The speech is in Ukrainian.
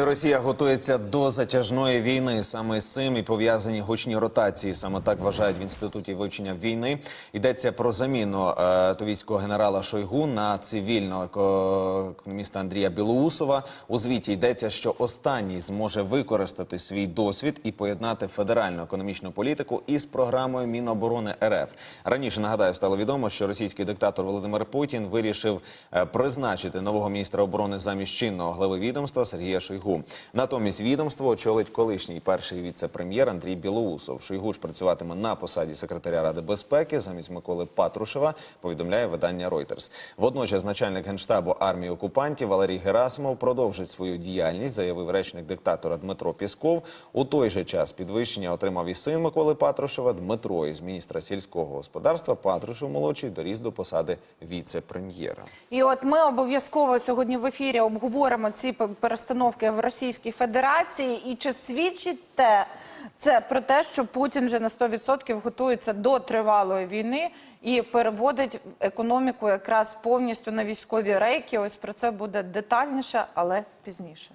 Росія готується до затяжної війни. Саме з цим і пов'язані гучні ротації. Саме так вважають в інституті вивчення війни. Йдеться про заміну е, тувійського генерала Шойгу на цивільного еко- економіста Андрія Білоусова. У звіті йдеться, що останній зможе використати свій досвід і поєднати федеральну економічну політику із програмою Міноборони РФ. Раніше нагадаю, стало відомо, що російський диктатор Володимир Путін вирішив е, призначити нового міністра оборони замість чинного глави відомства Сергія Шойгу. Натомість відомство очолить колишній перший віце-прем'єр Андрій Білоусов. Шойгу ж працюватиме на посаді секретаря Ради безпеки замість Миколи Патрушева. Повідомляє видання Reuters. Водночас начальник генштабу армії окупантів Валерій Герасимов продовжить свою діяльність, заявив речник диктатора Дмитро Пісков. У той же час підвищення отримав і син Миколи Патрушева Дмитро із міністра сільського господарства. Патрушев молодший доріс до посади віце-прем'єра. І от ми обов'язково сьогодні в ефірі обговоримо ці перестановки в Російській Федерації. І чи свідчить те це про те, що Путін вже на 100% готується до тривалої війни і переводить економіку якраз повністю на військові рейки? Ось про це буде детальніше, але пізніше.